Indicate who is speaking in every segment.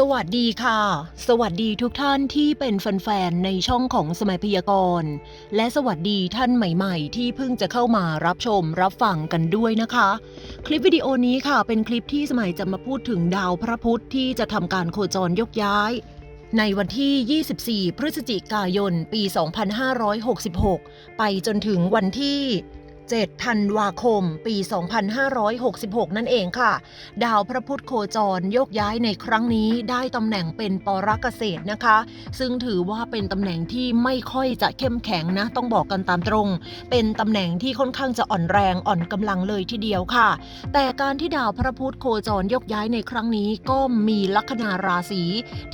Speaker 1: สวัสดีค่ะ สวัสดีทุกท่านที่เป็นแฟนๆในช่องของสมัยพยากรณ์ และสวัสดีท่านใหม่ๆ ที่เพิ่งจะเข้ามารับชมรับฟังกันด้วยนะคะ คลิปวิดีโอนี้ค่ะเป็นคลิปที่สมัยจะมาพูดถึงดาวพระพุธที่จะทำการโคจรยกย้าย ในวันที่ 24 พฤศจิกายน ปี 2566 ไปจนถึงวันที่ 7 ธันวาคม ปี 2566 นั่นเองค่ะ ดาวพระพุธโคจรโยกย้ายในครั้งนี้ได้ตำแหน่งเป็นปรกเกษตรนะคะ ซึ่งถือว่าเป็นตำแหน่งที่ไม่ค่อยจะเข้มแข็งนะ ต้องบอกกันตามตรง เป็นตำแหน่งที่ค่อนข้างจะอ่อนแรงอ่อนกำลังเลยทีเดียวค่ะ แต่การที่ดาวพระพุธโคจรยกย้ายในครั้งนี้ก็มีลัคนาราศี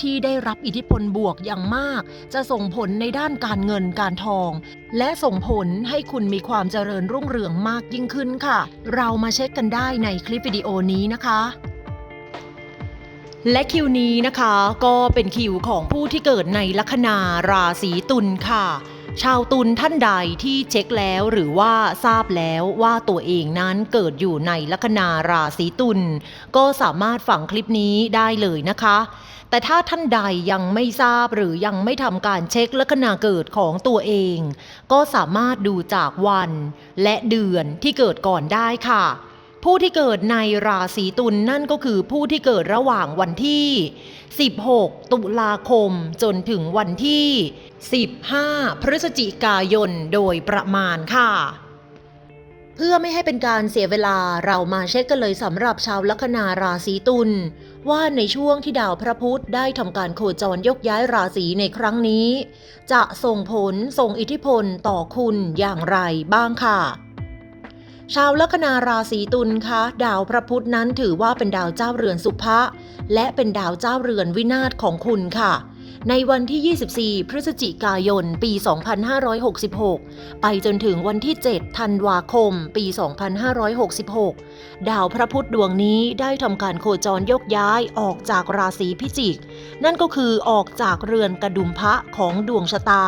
Speaker 1: ที่ได้รับอิทธิพลบวกอย่างมาก จะส่งผลในด้านการเงินการทอง และส่งผลให้คุณมีความเจริญรุ่งเรืองมากยิ่งขึ้นค่ะ เรามาเช็คกันได้ในคลิปวิดีโอนี้นะคะและคิวนี้นะคะก็เป็นคิวของผู้ที่เกิดในลัคนาราศีตุลค่ะ ชาวตุลท่านใดที่เช็คแล้วหรือว่าทราบแล้วว่าตัวเองนั้นเกิดอยู่ในลัคนาราศีตุลก็สามารถฟังคลิปนี้ได้เลยนะคะ แต่ถ้าท่านใดยังไม่ทราบหรือยังไม่ทำการเช็คลัคนาเกิดของตัวเอง ก็สามารถดูจากวันและเดือนที่เกิดก่อนได้ค่ะ ผู้ที่เกิดในราศีตุลนนั่นก็คือผู้ที่เกิดระหว่างวันที่ 16 ตุลาคมจนถึงวันที่ 15 พฤศจิกายนโดยประมาณค่ะ เพื่อไม่ให้เป็นการเสียเวลาเรามาเช็คกันเลยสำหรับชาวลัคนาราศีตุลว่าในช่วงที่ดาวพระพุธได้ทำการโคจรยกย้ายราศีในครั้งนี้ จะส่งผลส่งอิทธิพลต่อคุณอย่างไรบ้างค่ะ ชาวลัคนาราศีตุลคะดาวพระพุธนั้นถือว่าเป็นดาวเจ้าเรือนสุภะและเป็นดาวเจ้าเรือนวินาศของคุณค่ะ ในวันที่ 24 พฤศจิกายน ปี 2566 ไปจนถึงวันที่ 7 ธันวาคม ปี 2566 ดาวพระพุธดวงนี้ได้ทำการโคจรยกย้ายออกจากราศีพิจิก นั่นก็คือออกจากเรือนกระดุมพระของดวงชะตา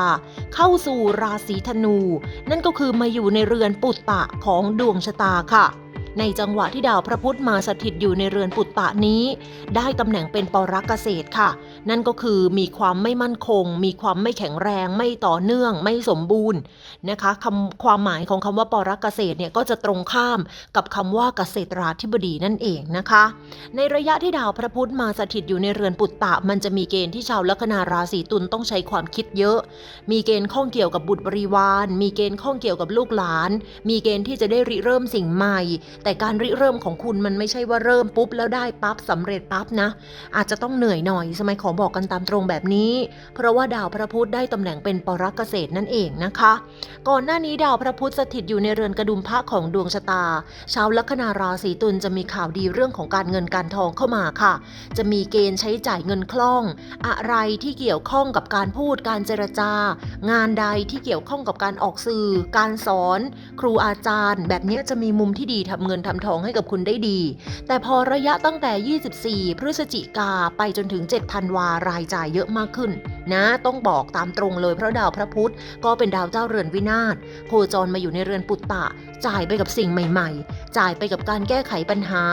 Speaker 1: เข้าสู่ราศีธนู นั่นก็คือมาอยู่ในเรือนปุตตะของดวงชะตาค่ะ ในจังหวะที่ดาวพระพุธมาสถิตอยู่ในเรือนปุตตะนี้ ได้ตำแหน่งเป็นปรกเกษตรค่ะ นั่นก็คือมีความไม่มั่นคง มีความไม่แข็งแรง ไม่ต่อเนื่อง ไม่สมบูรณ์นะคะคำความหมายของคำว่าปรกเกษตรเนี่ยก็จะตรงข้ามกับคำว่าเกษตราธิบดีนั่นเองนะคะ ในระยะที่ดาวพระพุธมาสถิตอยู่ในเรือนปุตตะ มันจะมีเกณฑ์ที่ชาวลัคนาราศีตุลต้องใช้ความคิดเยอะ มีเกณฑ์ข้องเกี่ยวกับบุตรบริวาร มีเกณฑ์ข้องเกี่ยวกับลูกหลาน มีเกณฑ์ที่จะได้ริเริ่มสิ่งใหม่แต่การริเริ่มของคุณมันไม่ใช่ว่าเริ่มปุ๊บแล้วได้ปั๊บสำเร็จปั๊บนะ อาจจะต้องเหนื่อยหน่อยสมัยขอบอกกันตามตรงแบบนี้ เพราะว่าดาวพระพุธได้ตำแหน่งเป็นปรักเกษตรนั่นเองนะคะ ก่อนหน้านี้ดาวพระพุธสถิตอยู่ในเรือนกระดุมพระของดวงชะตา ชาวลัคนาราศีตุลจะมีข่าวดีเรื่องของการเงินการทองเข้ามาค่ะ จะมีเกณฑ์ใช้จ่ายเงินคล่อง อะไรที่เกี่ยวข้องกับการพูดการเจรจา งานใดที่เกี่ยวข้องกับการออกสื่อ การสอน ครูอาจารย์ แบบนี้จะมีมุมที่ดีทำเงินงินทำทองให้กับคุณได้ดี แต่พอระยะตั้งแต่ 24 พฤศจิกาไปจนถึง7ธันวารายจ่ายเยอะมากขึ้น นะ ต้องบอกตามตรงเลยเพราะดาวพระพุธก็เป็นดาวเจ้าเรือนวินาศโคจรมาอยู่ในเรือนปุตตะ จ่ายไปกับสิ่งใหม่ ๆ จ่ายไปกับการแก้ไขปัญหา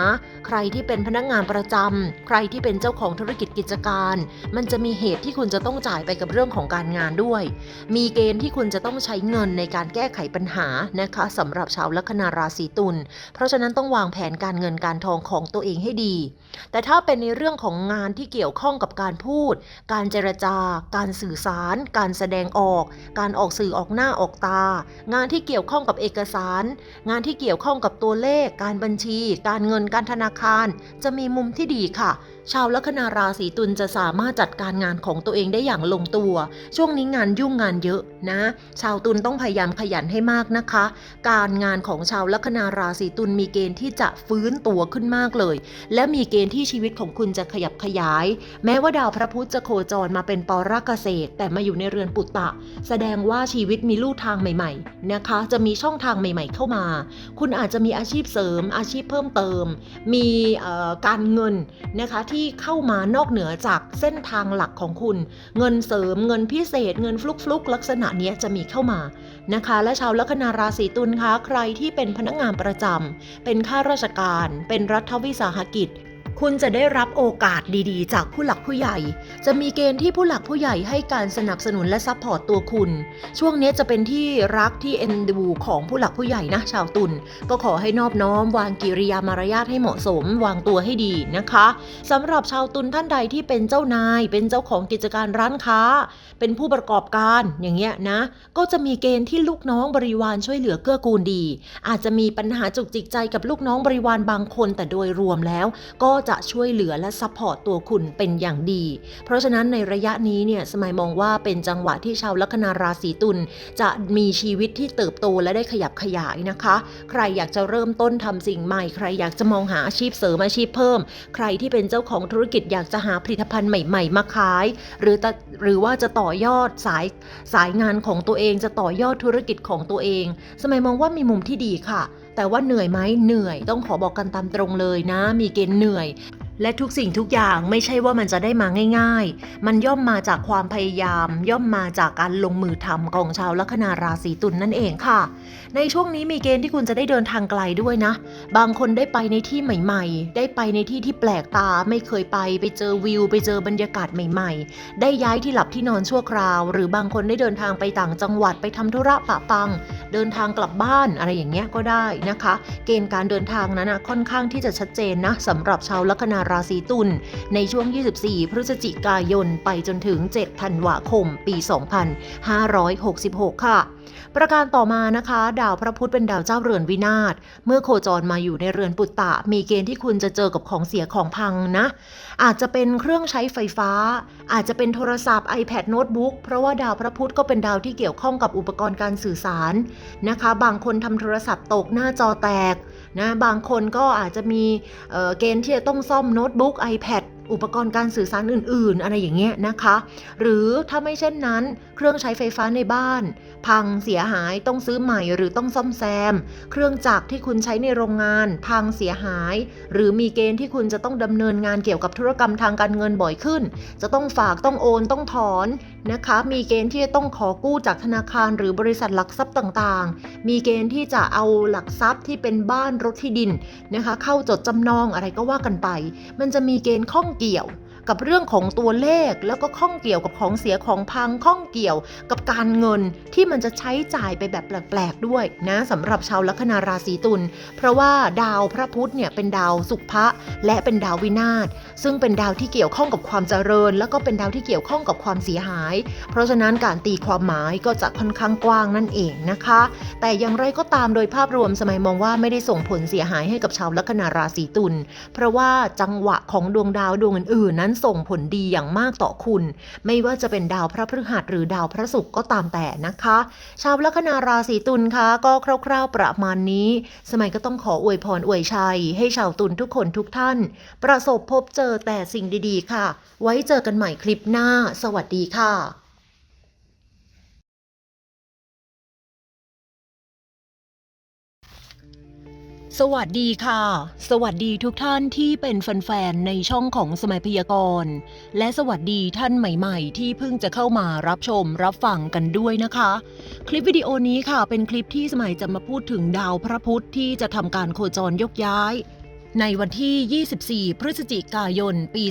Speaker 1: ใครที่เป็นพนักงานประจำใครที่เป็นเจ้าของธุรกิจกิจการ มันจะมีเหตุที่คุณจะต้องจ่ายไปกับเรื่องของการงานด้วย มีเกณฑ์ที่คุณจะต้องใช้เงินในการแก้ไขปัญหานะคะสำหรับชาวลัคนาราศีตุลเพราะฉะนั้นต้องวางแผนการเงินการทองของตัวเองให้ดีแต่ถ้าเป็นในเรื่องของงานที่เกี่ยวข้องกับการพูด การเจรจา การสื่อสาร การแสดงออก การออกสื่อออกหน้าออกตา งานที่เกี่ยวข้องกับเอกสาร งานที่เกี่ยวข้องกับตัวเลข การบัญชี การเงินการธนาคาร จะมีมุมที่ดีค่ะ ชาวลัคนาราศีตุลจะสามารถจัดการงานของตัวเองได้อย่างลงตัว ช่วงนี้งานยุ่งงานเยอะนะ ชาวตุลต้องพยายามขยันให้มากนะคะ การงานของชาวลัคนาราศีตุลมีเกณฑ์ที่จะฟื้นตัวขึ้นมากเลย และมีเกณฑ์ที่ชีวิตของคุณจะขยับขยาย แม้ว่าดาวพระพุธจะโคจรมาเป็นปรกเกษตร แต่มาอยู่ในเรือนปุตตะ แสดงว่าชีวิตมีลู่ทางใหม่ๆ นะคะ จะมีช่องทางใหม่ ๆ เข้ามา คุณอาจจะมีอาชีพเสริม อาชีพเพิ่มเติม มีการเงินนะคะที่เข้ามานอกเหนือจากเส้นทางหลักของคุณ เงินเสริมเงินพิเศษ เงินฟลุกฟลุกลักษณะนี้จะมีเข้ามานะคะ และชาวลัคนาราศีตุลคะใครที่เป็นพนักงานประจำเป็นข้าราชการ เป็นรัฐวิสาหกิจ คุณจะได้รับโอกาสดีๆ จากผู้หลักผู้ใหญ่ จะมีเกณฑ์ที่ผู้หลักผู้ใหญ่ให้การสนับสนุนและซัพพอร์ตตัวคุณ ช่วงนี้จะเป็นที่รักที่เอ็นดูของผู้หลักผู้ใหญ่นะชาวตุลก็ขอให้นอบน้อม วางกิริยามารยาทให้เหมาะสม วางตัวให้ดีนะคะสำหรับชาวตุลท่านใดที่เป็นเจ้านาย เป็นเจ้าของกิจการร้านค้า เป็นผู้ประกอบการอย่างเงี้ยนะ ก็จะมีเกณฑ์ที่ลูกน้องบริวารช่วยเหลือเกื้อกูลดี อาจจะมีปัญหาจุกจิกใจกับลูกน้องบริวารบางคน แต่โดยรวมแล้ว ก็จะช่วยเหลือและซัพพอร์ตตัวคุณเป็นอย่างดี เพราะฉะนั้นในระยะนี้เนี่ยสมัยมองว่าเป็นจังหวะที่ชาวลัคนาราศีตุลจะมีชีวิตที่เติบโตและได้ขยับขยายนะคะ ใครอยากจะเริ่มต้นทำสิ่งใหม่ ใครอยากจะมองหาอาชีพเสริมอาชีพเพิ่ม ใครที่เป็นเจ้าของธุรกิจอยากจะหาผลิตภัณฑ์ใหม่ ๆ มาขาย หรือตะหรือว่าจะต่อยอดสายสายงานของตัวเอง จะต่อยอดธุรกิจของตัวเอง สมัยมองว่ามีมุมที่ดีค่ะ แต่ว่าเหนื่อยไหมเหนื่อย ต้องขอบอกกันตามตรงเลยนะ มีเกณฑ์เหนื่อย และทุกสิ่งทุกอย่างไม่ใช่ว่ามันจะได้มาง่าย ๆ มันย่อมมาจากความพยายาม ย่อมมาจากการลงมือทำของชาวลัคนาราศีตุลนนั่นเองค่ะ ในช่วงนี้มีเกณฑ์ที่คุณจะได้เดินทางไกลด้วยนะ บางคนได้ไปในที่ใหม่ ๆ ได้ไปในที่ที่แปลกตาไม่เคยไป ไปเจอวิว ไปเจอบรรยากาศใหม่ ๆ ได้ย้ายที่หลับที่นอนชั่วคราว หรือบางคนได้เดินทางไปต่างจังหวัดไปทำธุระปะปัง เดินทางกลับบ้านอะไรอย่างเงี้ยก็ได้นะคะ เกณฑ์การเดินทางนั้นนะค่อนข้างที่จะชัดเจนนะสำหรับชาวลัคนาราศีตุลในช่วง 24 พฤศจิกายน ไปจนถึง 7 ธันวาคม ปี 2566 ค่ะ ประการต่อมานะคะ ดาวพระพุธเป็นดาวเจ้าเรือนวินาศ เมื่อโคจรมาอยู่ในเรือนปุตตะ มีเกณฑ์ที่คุณจะเจอกับของเสียของพังนะ อาจจะเป็นเครื่องใช้ไฟฟ้า อาจจะเป็นโทรศัพท์ iPad โน้ตบุ๊กเพราะว่าดาวพระพุธก็เป็นดาวที่เกี่ยวข้องกับอุปกรณ์การสื่อสารนะคะ บางคนทำโทรศัพท์ตกหน้าจอแตกนะบางคนก็อาจจะมีเเกณฑ์ที่จะต้องซ่อมโน้ตบุ๊ก iPad อุปกรณ์การสื่อสารอื่น ๆ อะไรอย่างเงี้ยนะคะ หรือถ้าไม่เช่นนั้น เครื่องใช้ไฟฟ้าในบ้าน พังเสียหายต้องซื้อใหม่หรือต้องซ่อมแซม เครื่องจักรที่คุณใช้ในโรงงาน พังเสียหาย หรือมีเกณฑ์ที่คุณจะต้องดำเนินงานเกี่ยวกับธุรกรรมทางการเงินบ่อยขึ้น จะต้องฝากต้องโอนต้องถอนนะคะ มีเกณฑ์ที่จะต้องขอกู้จากธนาคารหรือบริษัทหลักทรัพย์ต่างๆ มีเกณฑ์ที่จะเอาหลักทรัพย์ที่เป็นบ้านรถที่ดินนะคะ เข้าจดจำนองอะไรก็ว่ากันไป มันจะมีเกณฑ์ข้องเกี่ยว กับเรื่องของตัวเลขแล้วก็ข้องเกี่ยวกับของเสียของพังข้องเกี่ยวกับการเงินที่มันจะใช้จ่ายไปแบบแปลกๆด้วยนะสำหรับชาวลัคนาราศีตุลเพราะว่าดาวพระพุธเนี่ยเป็นดาวสุภะและเป็นดาววินาศซึ่งเป็นดาวที่เกี่ยวข้องกับความเจริญ แล้วก็เป็นดาวที่เกี่ยวข้องกับความเสียหาย เพราะฉะนั้นการตีความหมายก็จะค่อนข้างกว้างนั่นเองนะคะ แต่อย่างไรก็ตามโดยภาพรวมสมัยมองว่าไม่ได้ส่งผลเสียหายให้กับชาวลัคนาราศีตุลเพราะว่าจังหวะของดวงดาวดวงอื่นๆนั้นส่งผลดีอย่างมากต่อคุณ ไม่ว่าจะเป็นดาวพระพฤหัสหรือดาวพระศุกร์ก็ตามแต่นะคะ ชาวลัคนาราศีตุลคะก็คร่าว ๆ ประมาณนี้ สมัยก็ต้องขออวยพรอวยชัย ให้ชาวตุลทุกคนทุกท่าน ประสบพบเจอแต่สิ่งดีๆ ค่ะ ไว้เจอกันใหม่คลิปหน้า สวัสดีค่ะ สวัสดีค่ะ สวัสดีทุกท่านที่เป็นแฟนๆในช่องของสมัยพยากรณ์ และสวัสดีท่านใหม่ๆ ที่เพิ่งจะเข้ามารับชมรับฟังกันด้วยนะคะ คลิปวิดีโอนี้ค่ะเป็นคลิปที่สมัยจะมาพูดถึงดาวพระพุธที่จะทำการโคจรยกย้าย ในวันที่ 24 พฤศจิกายน ปี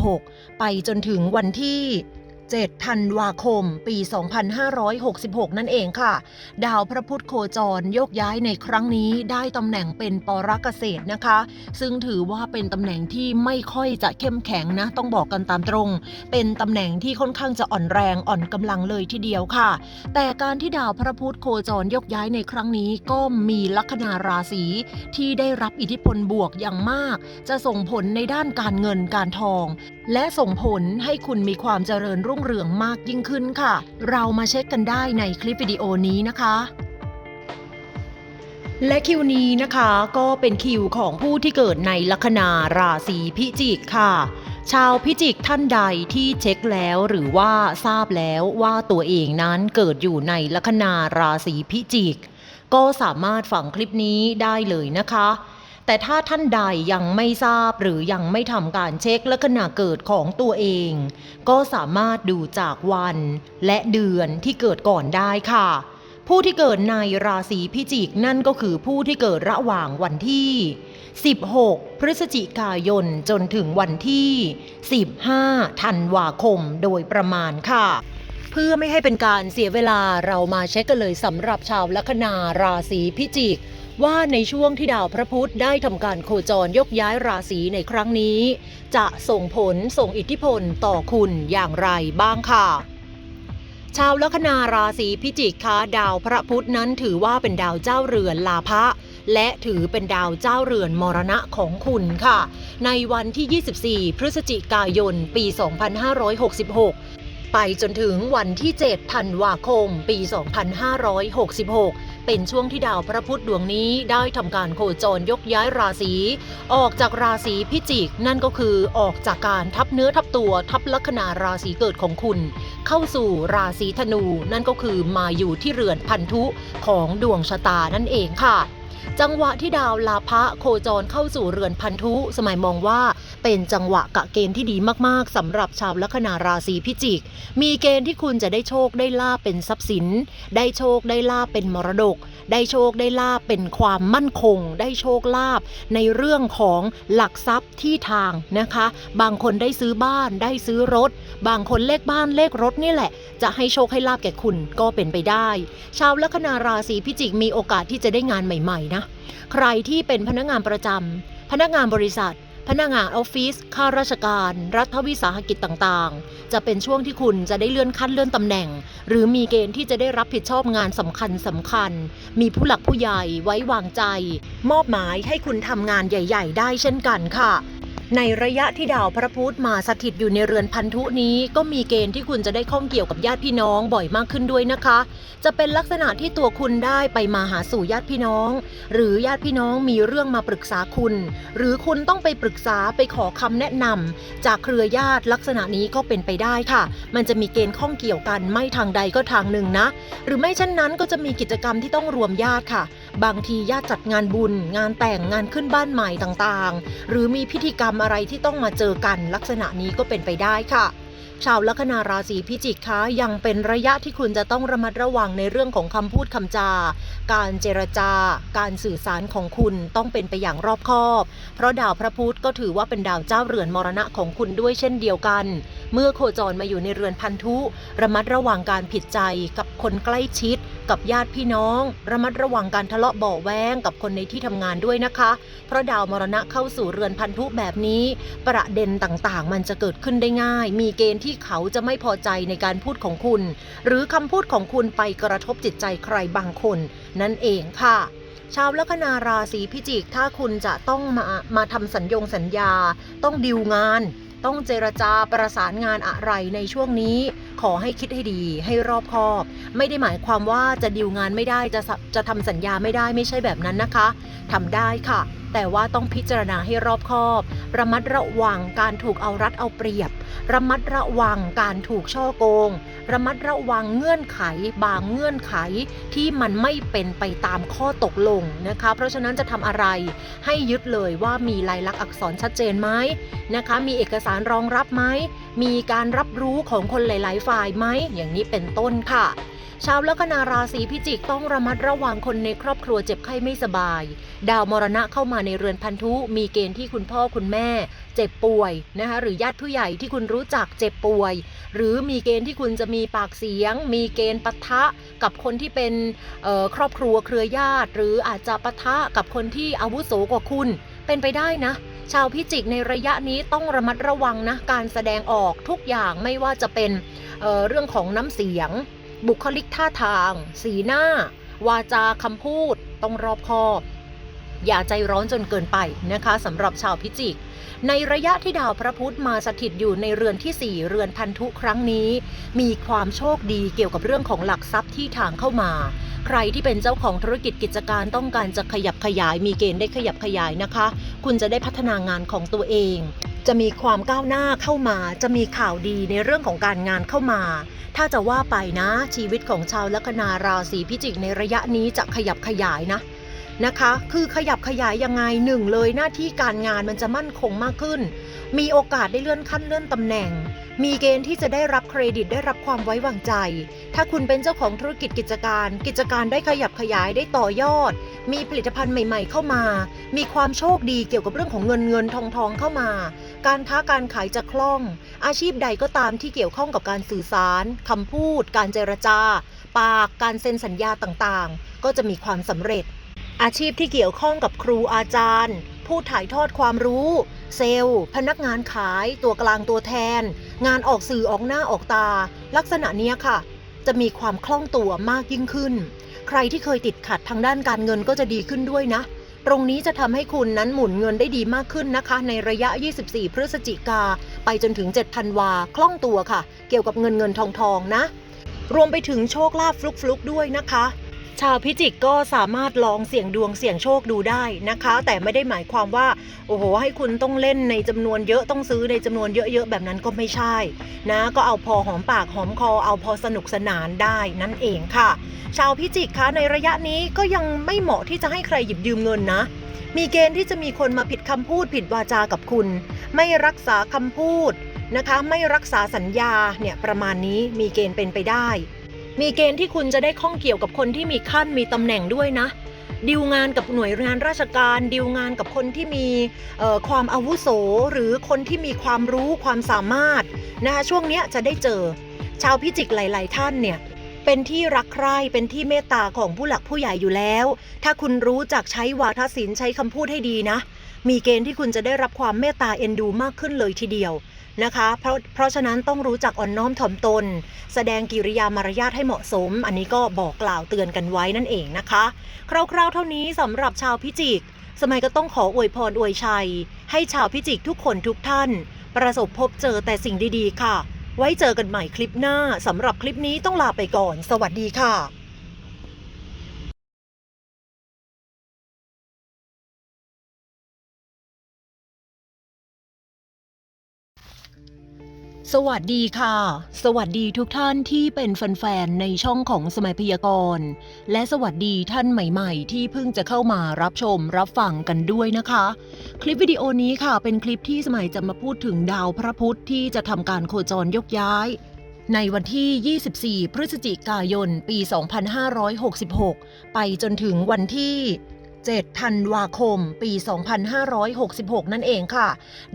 Speaker 1: 2566 ไปจนถึงวันที่ 7 ธันวาคม ปี 2566 นั่นเองค่ะ ดาวพระพุธโคจรโยกย้ายในครั้งนี้ได้ตำแหน่งเป็นปรกเกษตรนะคะ ซึ่งถือว่าเป็นตำแหน่งที่ไม่ค่อยจะเข้มแข็งนะ ต้องบอกกันตามตรง เป็นตำแหน่งที่ค่อนข้างจะอ่อนแรงอ่อนกำลังเลยทีเดียวค่ะ แต่การที่ดาวพระพุธโคจรยกย้ายในครั้งนี้ก็มีลัคนาราศีที่ได้รับอิทธิพลบวกอย่างมาก จะส่งผลในด้านการเงินการทอง และส่งผลให้คุณมีความเจริญรุ่งเรืองมากยิ่งขึ้นค่ะ เรามาเช็คกันได้ในคลิปวิดีโอนี้นะคะ และคิวนี้นะคะก็เป็นคิวของผู้ที่เกิดในลัคนาราศีพิจิกค่ะชาวพิจิกท่านใดที่เช็คแล้วหรือว่าทราบแล้วว่าตัวเองนั้นเกิดอยู่ในลัคนาราศีพิจิก ก็สามารถฟังคลิปนี้ได้เลยนะคะ แต่ถ้าท่านใดยังไม่ทราบหรือยังไม่ทำการเช็คลัคนาเกิดของตัวเอง ก็สามารถดูจากวันและเดือนที่เกิดก่อนได้ค่ะ ผู้ที่เกิดในราศีพิจิกนั่นก็คือผู้ที่เกิดระหว่างวันที่ 16 พฤศจิกายนจนถึงวันที่ 15 ธันวาคมโดยประมาณค่ะเพื่อไม่ให้เป็นการเสียเวลาเรามาเช็คกันเลยสำหรับชาวลัคนาราศีพิจิก ว่าในช่วงที่ดาวพระพุธได้ทำการโคจรยกย้ายราศีในครั้งนี้ จะส่งผลส่งอิทธิพลต่อคุณอย่างไรบ้างค่ะ ชาวลัคนาราศีพิจิกคะดาวพระพุธนั้นถือว่าเป็นดาวเจ้าเรือนลาภะและถือเป็นดาวเจ้าเรือนมรณะของคุณค่ะ ในวันที่ 24 พฤศจิกายน ปี 2566 ไปจนถึงวันที่ 7 ธันวาคม ปี 2566 เป็นช่วงที่ดาวพระพุธดวงนี้ได้ทำการโคจรยกย้ายราศีออกจากราศีพิจิก นั่นก็คือออกจากการทับเนื้อทับตัวทับลัคนาราศีเกิดของคุณ เข้าสู่ราศีธนูนั่นก็คือมาอยู่ที่เรือนพันธุของดวงชะตานั่นเองค่ะ จังหวะที่ดาวลาภะโคจรเข้าสู่เรือนพันธุ สมัยมองว่า เป็นจังหวะกะเกณฑ์ที่ดีมากๆสำหรับชาวลัคนาราศีพิจิก มีเกณฑ์ที่คุณจะได้โชคได้ลาบเป็นทรัพย์สิน ได้โชคได้ลาบเป็นมรดก ได้โชคได้ลาบเป็นความมั่นคง ได้โชคลาบในเรื่องของหลักทรัพย์ที่ทางนะคะ บางคนได้ซื้อบ้านได้ซื้อรถ บางคนเลขบ้านเลขรถนี่แหละ จะให้โชคให้ลาบแก่คุณก็เป็นไปได้ ชาวลัคนาราศีพิจิกมีโอกาสที่จะได้งานใหม่ ๆ นะ ใครที่เป็นพนักงานประจำพนักงานบริษัท พนักงานออฟฟิศข้าราชการ รัฐวิสาหกิจต่างๆ จะเป็นช่วงที่คุณจะได้เลื่อนขั้นเลื่อนตำแหน่ง หรือมีเกณฑ์ที่จะได้รับผิดชอบงานสำคัญสำคัญ มีผู้หลักผู้ใหญ่ไว้วางใจ มอบหมายให้คุณทำงานใหญ่ ๆ ได้เช่นกันค่ะ ในระยะที่ดาวพระพุธมาสถิตอยู่ในเรือนพันธุนี้ ก็มีเกณฑ์ที่คุณจะได้ข้องเกี่ยวกับญาติพี่น้องบ่อยมากขึ้นด้วยนะคะ จะเป็นลักษณะที่ตัวคุณได้ไปมาหาสู่ญาติพี่น้อง หรือญาติพี่น้องมีเรื่องมาปรึกษาคุณ หรือคุณต้องไปปรึกษาไปขอคำแนะนำจากเครือญาติลักษณะนี้ก็เป็นไปได้ค่ะ มันจะมีเกณฑ์ข้องเกี่ยวกันไม่ทางใดก็ทางหนึ่งนะ หรือไม่เช่นนั้นก็จะมีกิจกรรมที่ต้องรวมญาติค่ะ บางทีญาติจัดงานบุญ งานแต่งงานขึ้นบ้านใหม่ต่างๆ หรือมีพิธีกรรมอะไรที่ต้องมาเจอกันลักษณะนี้ก็เป็นไปได้ค่ะชาวลัคนาราศีพิจิกคะยังเป็นระยะที่คุณจะต้องระมัดระวังในเรื่องของคำพูดคำจา การเจรจา การสื่อสารของคุณต้องเป็นไปอย่างรอบคอบ เพราะดาวพระพุธก็ถือว่าเป็นดาวเจ้าเรือนมรณะของคุณด้วยเช่นเดียวกัน เมื่อโคจรมาอยู่ในเรือนพันธุ ระมัดระวังการผิดใจกับคนใกล้ชิด กับญาติพี่น้อง ระมัดระวังการทะเลาะเบาแวงกับคนในที่ทำงานด้วยนะคะ เพราะดาวมรณะเข้าสู่เรือนพันธุแบบนี้ ประเด็นต่างๆ มันจะเกิดขึ้นได้ง่าย มีเกณฑ์ที่เขาจะไม่พอใจในการพูดของคุณ หรือคำพูดของคุณไปกระทบจิตใจใครบางคน นั่นเองค่ะชาวลัคนาราศีพิจิก ถ้าคุณจะต้องมามาทำสัญญงสัญญา ต้องดิวงาน ต้องเจรจาประสานงานอะไรในช่วงนี้ ขอให้คิดให้ดีให้รอบคอบ ไม่ได้หมายความว่าจะดิวงานไม่ได้จะสะจะทำสัญญาไม่ได้ไม่ใช่แบบนั้นนะคะทำได้ค่ะ แต่ว่าต้องพิจารณาให้รอบคอบ ระมัดระวังการถูกเอารัดเอาเปรียบ ระมัดระวังการถูกช่อโกง ระมัดระวังเงื่อนไขบางเงื่อนไขที่มันไม่เป็นไปตามข้อตกลงนะคะ เพราะฉะนั้นจะทำอะไรให้ยึดเลยว่ามีลายลักษณ์อักษรชัดเจนไหมนะคะ มีเอกสารรองรับไหม มีการรับรู้ของคนหลาย ๆ ฝ่ายไหม อย่างนี้เป็นต้นค่ะ ชาวลัคนาราศีพิจิกต้องระมัดระวังคนในครอบครัวเจ็บไข้ไม่สบาย ดาวมรณะเข้ามาในเรือนพันธุ มีเกณฑ์ที่คุณพ่อคุณแม่ เจ็บป่วยนะคะหรือญาติผู้ใหญ่ที่คุณรู้จักเจ็บป่วย หรือมีเกณฑ์ที่คุณจะมีปากเสียง มีเกณฑ์ปะทะกับคนที่เป็นครอบครัวเครือญาติ หรืออาจจะปะทะกับคนที่อาวุโสกว่าคุณ เป็นไปได้นะชาวพิจิกในระยะนี้ต้องระมัดระวังนะการแสดงออกทุกอย่างไม่ว่าจะเป็นเเรื่องของน้ำเสียง บุคลิกท่าทาง สีหน้า วาจาคำพูด ต้องรอบคอบ อย่าใจร้อนจนเกินไปนะคะสำหรับชาวพิจิก ในระยะที่ดาวพระพุธมาสถิตอยู่ในเรือนที่ 4 เรือนพันธุครั้งนี้ มีความโชคดีเกี่ยวกับเรื่องของหลักทรัพย์ที่ทางเข้ามาใครที่เป็นเจ้าของธุรกิจกิจการต้องการจะขยับขยายมีเกณฑ์ได้ขยับขยายนะคะ คุณจะได้พัฒนางานของตัวเอง จะมีความก้าวหน้าเข้ามา จะมีข่าวดีในเรื่องของการงานเข้ามา ถ้าจะว่าไปนะ ชีวิตของชาวลัคนาราศีพิจิกในระยะนี้จะขยับขยายนะนะคะ คือขยับขยายยังไงหนึ่งเลยหน้าที่การงานมันจะมั่นคงมากขึ้น มีโอกาสได้เลื่อนขั้นเลื่อนตำแหน่ง มีเกณฑ์ที่จะได้รับเครดิตได้รับความไว้วางใจ ถ้าคุณเป็นเจ้าของธุรกิจกิจการ กิจการได้ขยับขยายได้ต่อยอด มีผลิตภัณฑ์ใหม่ ๆ เข้ามา มีความโชคดีเกี่ยวกับเรื่องของเงินเงินทองทองเข้ามา การค้าการขายจะคล่อง อาชีพใดก็ตามที่เกี่ยวข้องกับการสื่อสารคำพูด การเจรจา ปาก การเซ็นสัญญาต่างๆ ก็จะมีความสำเร็จ อาชีพที่เกี่ยวข้องกับครูอาจารย์ ผู้ถ่ายทอดความรู้ เซลล์ พนักงานขาย ตัวกลางตัวแทน งานออกสื่อออกหน้าออกตา ลักษณะเนี้ยค่ะ จะมีความคล่องตัวมากยิ่งขึ้น ใครที่เคยติดขัดทางด้านการเงินก็จะดีขึ้นด้วยนะ ตรงนี้จะทำให้คุณนั้นหมุนเงินได้ดีมากขึ้นนะคะ ในระยะ 24 พฤศจิกา ไปจนถึง7ธันวาคล่องตัวค่ะ เกี่ยวกับเงินเงินทองทองนะ รวมไปถึงโชคลาภฟลุกฟลุกๆด้วยนะคะ ชาวพิจิกก็สามารถลองเสี่ยงดวงเสี่ยงโชคดูได้นะคะ แต่ไม่ได้หมายความว่า โอ้โห ให้คุณต้องเล่นในจำนวนเยอะต้องซื้อในจำนวนเยอะๆแบบนั้นก็ไม่ใช่ นะ ก็เอาพอหอมปากหอมคอเอาพอสนุกสนานได้นั่นเองค่ะ ชาวพิจิกคะในระยะนี้ก็ยังไม่เหมาะที่จะให้ใครหยิบยืมเงินนะมีเกณฑ์ที่จะมีคนมาผิดคำพูดผิดวาจากับคุณ ไม่รักษาคำพูดนะคะ ไม่รักษาสัญญาเนี่ยประมาณนี้มีเกณฑ์เป็นไปได้ มีเกณฑ์ที่คุณจะได้ข้องเกี่ยวกับคนที่มีขั้นมีตำแหน่งด้วยนะดีลงานกับหน่วยงานราชการดีลงานกับคนที่มีความอาวุโส หรือคนที่มีความรู้ความสามารถนะคะช่วงนี้จะได้เจอ ชาวพิจิกหลาย ๆ ท่านเนี่ยเป็นที่รักใคร่เป็นที่เมตตาของผู้หลักผู้ใหญ่อยู่แล้ว ถ้าคุณรู้จักใช้วาทศิลป์ใช้คำพูดให้ดีนะ มีเกณฑ์ที่คุณจะได้รับความเมตตาเอ็นดูมากขึ้นเลยทีเดียว นะคะเพราะเพราะฉะนั้นต้องรู้จักอ่อนน้อมถ่อมตน แสดงกิริยามารยาทให้เหมาะสม อันนี้ก็บอกกล่าวเตือนกันไว้นั่นเองนะคะ คร่าวๆเท่านี้สำหรับชาวพิจิก สมัยก็ต้องขออวยพรอวยชัย ให้ชาวพิจิกทุกคนทุกท่าน ประสบพบเจอแต่สิ่งดีๆ ค่ะ ไว้เจอกันใหม่คลิปหน้าสำหรับคลิปนี้ต้องลาไปก่อน สวัสดีค่ะ สวัสดีค่ะ สวัสดีทุกท่านที่เป็นแฟนๆในช่องของสมัยพยากรณ์ และสวัสดีท่านใหม่ๆ ที่เพิ่งจะเข้ามารับชมรับฟังกันด้วยนะคะ คลิปวิดีโอนี้ค่ะเป็นคลิปที่สมัยจะมาพูดถึงดาวพระพุธที่จะทำการโคจรยกย้าย ในวันที่ 24 พฤศจิกายน ปี 2566 ไปจนถึงวันที่ 7 ธันวาคม ปี 2566 นั่นเองค่ะ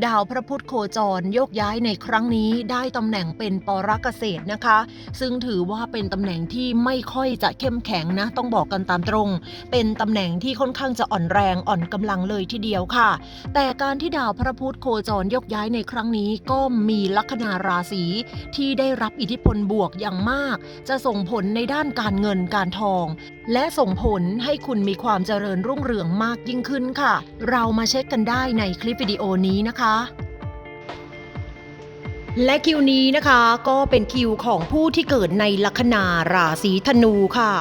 Speaker 1: ดาวพระพุธโคจรโยกย้ายในครั้งนี้ได้ตำแหน่งเป็นปรเกษตรนะคะ ซึ่งถือว่าเป็นตำแหน่งที่ไม่ค่อยจะเข้มแข็งนะ ต้องบอกกันตามตรง เป็นตำแหน่งที่ค่อนข้างจะอ่อนแรงอ่อนกำลังเลยทีเดียวค่ะ แต่การที่ดาวพระพุธโคจรยกย้ายในครั้งนี้ก็มีลัคนาราศีที่ได้รับอิทธิพลบวกอย่างมาก จะส่งผลในด้านการเงินการทอง และส่งผลให้คุณมีความเจริญรุ่งเรืองมากยิ่งขึ้นค่ะ เรามาเช็คกันได้ในคลิปวิดีโอนี้นะคะและคิวนี้นะคะก็เป็นคิวของผู้ที่เกิดในลัคนาราศีธนูค่ะ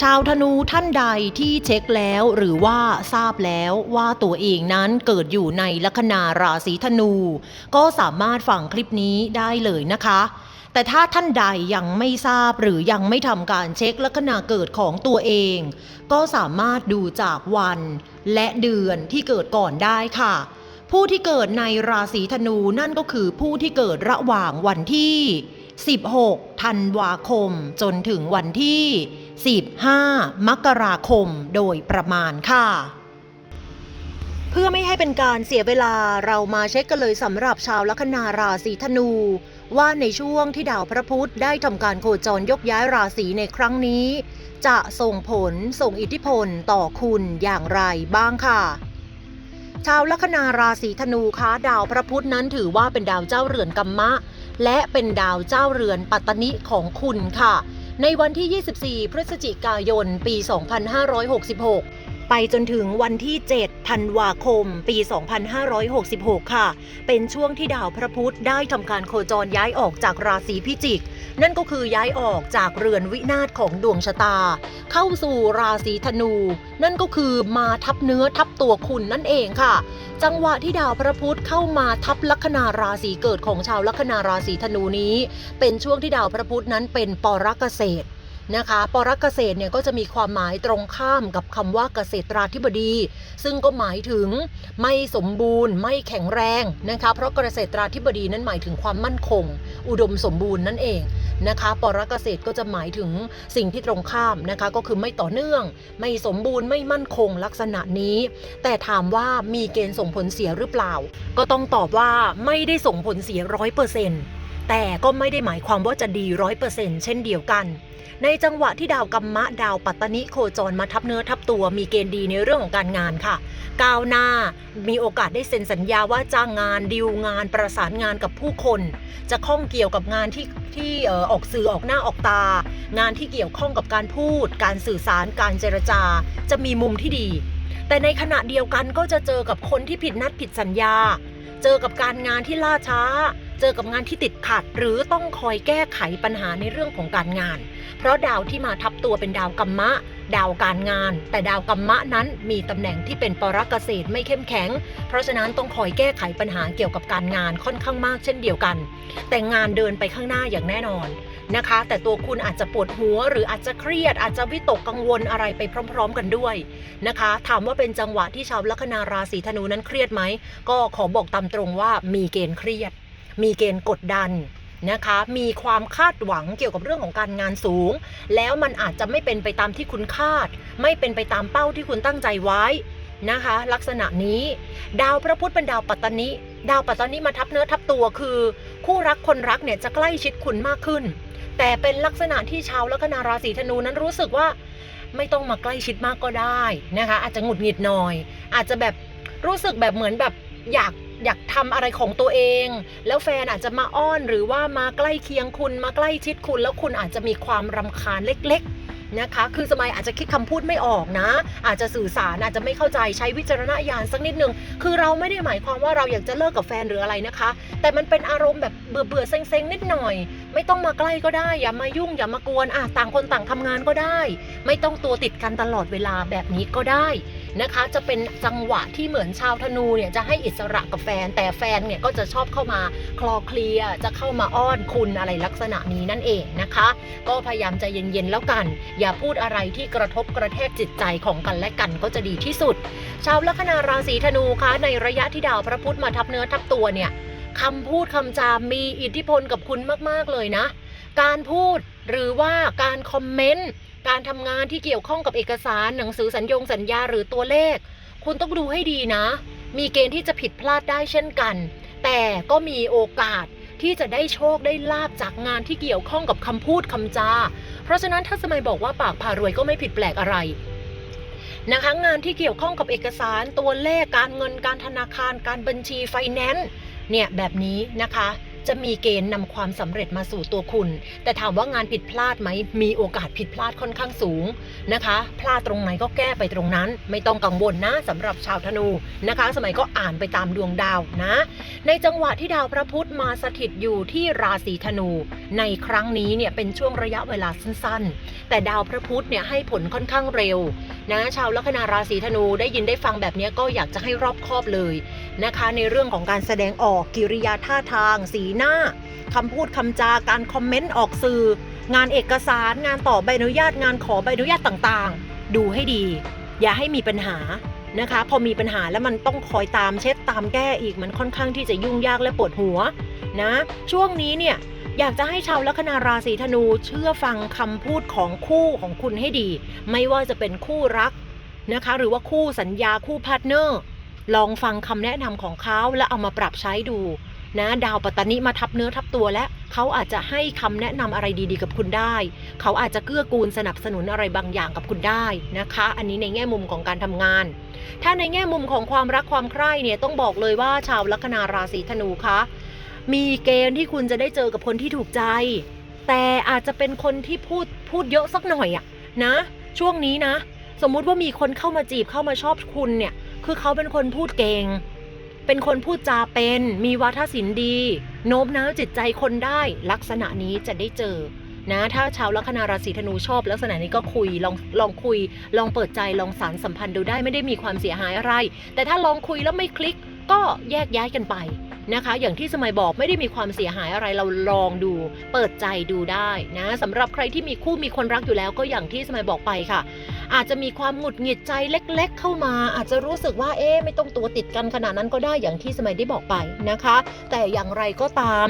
Speaker 1: ชาวธนูท่านใดที่เช็คแล้วหรือว่าทราบแล้วว่าตัวเองนั้นเกิดอยู่ในลัคนาราศีธนู ก็สามารถฟังคลิปนี้ได้เลยนะคะ แต่ถ้าท่านใดยังไม่ทราบหรือยังไม่ทำการเช็คลัคนาเกิดของตัวเอง ก็สามารถดูจากวันและเดือนที่เกิดก่อนได้ค่ะ ผู้ที่เกิดในราศีธนูนั่นก็คือผู้ที่เกิดระหว่างวันที่ 16 ธันวาคม จนถึงวันที่ 15 มกราคมโดยประมาณค่ะเพื่อไม่ให้เป็นการเสียเวลาเรามาเช็คกันเลยสำหรับชาวลัคนาราศีธนู ว่าในช่วงที่ดาวพระพุธได้ทำการโคจรยกย้ายราศีในครั้งนี้ จะส่งผลส่งอิทธิพลต่อคุณอย่างไรบ้างค่ะ ชาวลัคนาราศีธนูคะดาวพระพุธนั้นถือว่าเป็นดาวเจ้าเรือนกัมมะ และเป็นดาวเจ้าเรือนปัตตนิของคุณค่ะ ในวันที่ 24 พฤศจิกายน ปี 2566 ไปจนถึงวันที่ 7 ธันวาคม ปี 2566 ค่ะ เป็นช่วงที่ดาวพระพุธได้ทำการโคจรย้ายออกจากราศีพิจิก นั่นก็คือย้ายออกจากเรือนวินาศของดวงชะตา เข้าสู่ราศีธนู นั่นก็คือมาทับเนื้อทับตัวคุณนั่นเองค่ะ จังหวะที่ดาวพระพุธเข้ามาทับลัคนาราศีเกิดของชาวลัคนาราศีธนูนี้ เป็นช่วงที่ดาวพระพุธนั้นเป็นปรเกษตร นะคะปรเกษตรเนี่ยก็จะมีความหมายตรงข้ามกับคำว่าเกษตราธิบดี ซึ่งก็หมายถึงไม่สมบูรณ์ ไม่แข็งแรงนะคะเพราะเกษตราธิบดีนั้นหมายถึงความมั่นคง อุดมสมบูรณ์นั่นเองนะคะปรเกษตรก็จะหมายถึงสิ่งที่ตรงข้ามนะคะก็คือไม่ต่อเนื่อง ไม่สมบูรณ์ไม่มั่นคงลักษณะนี้ แต่ถามว่ามีเกณฑ์ส่งผลเสียหรือเปล่า ก็ต้องตอบว่าไม่ได้ส่งผลเสียร้อยเปอร์เซ็นต์แต่ก็ไม่ได้หมายความว่าจะดีร้อยเปอร์เซ็นต์เช่นเดียวกัน ในจังหวะที่ดาวกัมมะดาวปัตตนิโคจรมาทับเนื้อทับตัวมีเกณฑ์ดีในเรื่องของการงานค่ะ ก้าวหน้ามีโอกาสได้เซ็นสัญญาว่าจ้างงานดีลงานประสานงานกับผู้คน จะข้องเกี่ยวกับงานที่ที่ออออกสื่อออกหน้าออกตา งานที่เกี่ยวข้องกับการพูด การสื่อสารการเจรจา จะมีมุมที่ดี แต่ในขณะเดียวกันก็จะเจอกับคนที่ผิดนัดผิดสัญญา เจอกับการงานที่ล่าช้า เจอกับงานที่ติดขัด หรือต้องคอยแก้ไขปัญหาในเรื่องของการงาน เพราะดาวที่มาทับตัวเป็นดาวกัมมะ ดาวการงาน แต่ดาวกัมมะนั้นมีตำแหน่งที่เป็นปรเกษตรไม่เข้มแข็ง เพราะฉะนั้นต้องคอยแก้ไขปัญหาเกี่ยวกับการงานค่อนข้างมากเช่นเดียวกัน แต่งานเดินไปข้างหน้าอย่างแน่นอนนะคะ แต่ตัวคุณอาจจะปวดหัว หรืออาจจะเครียด อาจจะวิตกกังวลอะไรไปพร้อม ๆ กันด้วยนะคะ ถามว่าเป็นจังหวะที่ชาวลัคนาราศีธนูนั้นเครียดไหมก็ขอบอกตามตรงว่ามีเกณฑ์เครียด มีเกณฑ์กดดันนะคะ มีความคาดหวังเกี่ยวกับเรื่องของการงานสูง แล้วมันอาจจะไม่เป็นไปตามที่คุณคาด ไม่เป็นไปตามเป้าที่คุณตั้งใจไว้นะคะ ลักษณะนี้ ดาวพระพุธเป็นดาวปัตตนิ ดาวปัตตนิมาทับเนื้อทับตัวคือ คู่รักคนรักเนี่ยจะใกล้ชิดคุณมากขึ้น แต่เป็นลักษณะที่ชาวลัคนาราศีธนูนั้นรู้สึกว่าไม่ต้องมาใกล้ชิดมากก็ได้นะคะ อาจจะหงุดหงิดหน่อย อาจจะแบบรู้สึกแบบเหมือนแบบ อยากอยากทำอะไรของตัวเอง แล้วแฟนอาจจะมาอ้อนหรือว่ามาใกล้เคียงคุณมาใกล้ชิดคุณ แล้วคุณอาจจะมีความรำคาญเล็กๆนะคะ คือสมัยอาจจะคิดคำพูดไม่ออกนะ อาจจะสื่อสารอาจจะไม่เข้าใจใช้วิจารณญาณสักนิดนึง คือเราไม่ได้หมายความว่าเราอยากจะเลิกกับแฟนหรืออะไรนะคะ แต่มันเป็นอารมณ์แบบเบื่อเบื่อๆเซ็งๆนิดหน่อย ไม่ต้องมาใกล้ก็ได้ อย่ามายุ่งอย่ามากวนอะต่างคนต่างทำงานก็ได้ ไม่ต้องตัวติดกันตลอดเวลาแบบนี้ก็ได้ นะคะ จะเป็นจังหวะที่เหมือนชาวธนูเนี่ยจะให้อิสระกับแฟน แต่แฟนเนี่ยก็จะชอบเข้ามาคลอเคลียจะเข้ามาอ้อนคุณอะไรลักษณะนี้นั่นเองนะคะ ก็พยายามใจเย็นๆแล้วกัน อย่าพูดอะไรที่กระทบกระแทกจิตใจของกันและกันก็จะดีที่สุด ชาวลัคนาราศีธนูคะในระยะที่ดาวพระพุธมาทับเนื้อทับตัวเนี่ยคำพูดคำจามมีอิทธิพลกับคุณมากๆเลยนะ การพูดหรือว่าการคอมเมนต์ การทำงานที่เกี่ยวข้องกับเอกสารหนังสือสัญญงสัญญาหรือตัวเลข คุณต้องดูให้ดีนะ มีเกณฑ์ที่จะผิดพลาดได้เช่นกัน แต่ก็มีโอกาสที่จะได้โชคได้ลาบจากงานที่เกี่ยวข้องกับคำพูดคำจา เพราะฉะนั้นถ้าสมัยบอกว่าปากพารวยก็ไม่ผิดแปลกอะไรนะคะงานที่เกี่ยวข้องกับเอกสารตัวเลขการเงินการธนาคารการบัญชีไฟแนนซ์เนี่ยแบบนี้นะคะ จะมีเกณฑ์นำความสำเร็จมาสู่ตัวคุณ แต่ถามว่างานผิดพลาดไหม มีโอกาสผิดพลาดค่อนข้างสูงนะคะ พลาดตรงไหนก็แก้ไปตรงนั้น ไม่ต้องกังวลนะสำหรับชาวธนูนะคะ สมัยก็อ่านไปตามดวงดาวนะ ในจังหวะที่ดาวพระพุธมาสถิตอยู่ที่ราศีธนู ในครั้งนี้เนี่ยเป็นช่วงระยะเวลาสั้นๆ แต่ดาวพระพุธเนี่ยให้ผลค่อนข้างเร็วนะ ชาวลัคนาราศีธนูได้ยินได้ฟังแบบนี้ก็อยากจะให้รอบคอบเลย นะคะ ในเรื่องของการแสดงออกกิริยาท่าทาง สีหน้าคำพูดคำจาการคอมเมนต์ออกสื่อ งานเอกสารงานต่อใบอนุญาตงานขอใบอนุญาตต่างๆ ดูให้ดี อย่าให้มีปัญหานะคะ พอมีปัญหาแล้วมันต้องคอยตามเช็ดตามแก้อีกมันค่อนข้างที่จะยุ่งยากและปวดหัวนะช่วงนี้เนี่ยอยากจะให้ชาวลัคนาราศีธนูเชื่อฟังคำพูดของคู่ของคุณให้ดี ไม่ว่าจะเป็นคู่รักนะคะ หรือว่าคู่สัญญาคู่พาร์ทเนอร์ ลองฟังคำแนะนำของเขาและเอามาปรับใช้ดูนะดาวปัตตานิมาทับเนื้อทับตัวและเขาอาจจะให้คำแนะนำอะไรดีๆกับคุณได้ เขาอาจจะเกื้อกูลสนับสนุนอะไรบางอย่างกับคุณได้นะคะ อันนี้ในแง่มุมของการทำงาน ถ้าในแง่มุมของความรักความใคร่เนี่ยต้องบอกเลยว่าชาวลัคนาราศีธนูคะมีเกณฑ์ที่คุณจะได้เจอกับคนที่ถูกใจ แต่อาจจะเป็นคนที่พูดพูดเยอะสักหน่อยอะนะ ช่วงนี้นะ สมมุติว่ามีคนเข้ามาจีบเข้ามาชอบคุณเนี่ย คือเขาเป็นคนพูดเก่ง เป็นคนพูดจาเป็น มีวาทศิลป์ดี โน้มน้าวจิตใจคนได้ลักษณะนี้จะได้เจอนะถ้าชาวลัคนาราศีธนูชอบลักษณะนี้ก็คุยลองลองคุย ลองเปิดใจลองสารสัมพันธ์ดูได้ไม่ได้มีความเสียหายอะไร แต่ถ้าลองคุยแล้วไม่คลิกก็แยกย้ายกันไป นะคะ อย่างที่สมัยบอกไม่ได้มีความเสียหายอะไรเราลองดู เปิดใจดูได้นะสำหรับใครที่มีคู่มีคนรักอยู่แล้วก็อย่างที่สมัยบอกไปค่ะ อาจจะมีความหงุดหงิดใจเล็ก ๆ เข้ามา อาจจะรู้สึกว่าเอ๊ะไม่ต้องตัวติดกันขนาดนั้นก็ได้อย่างที่สมัยได้บอกไปนะคะ แต่อย่างไรก็ตาม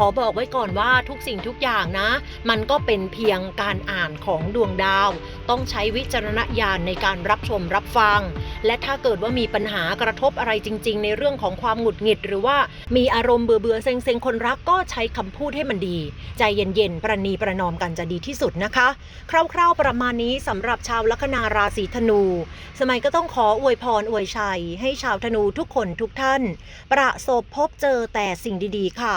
Speaker 1: ขอบอกไว้ก่อนว่าทุกสิ่งทุกอย่างนะ มันก็เป็นเพียงการอ่านของดวงดาว ต้องใช้วิจารณญาณในการรับชมรับฟัง และถ้าเกิดว่ามีปัญหากระทบอะไรจริง ๆ ในเรื่องของความหงุดหงิด หรือว่ามีอารมณ์เบื่อเบื่อเซ็งเซ็งคนรักก็ใช้คำพูดให้มันดี ใจเย็นๆ ประนีประนอมกันจะดีที่สุดนะคะ คร่าวๆประมาณนี้สำหรับชาวลัคนาราศีธนู สมัยก็ต้องขออวยพรอวยชัย ให้ชาวธนูทุกคนทุกท่าน ประสบพบเจอแต่สิ่งดีๆค่ะ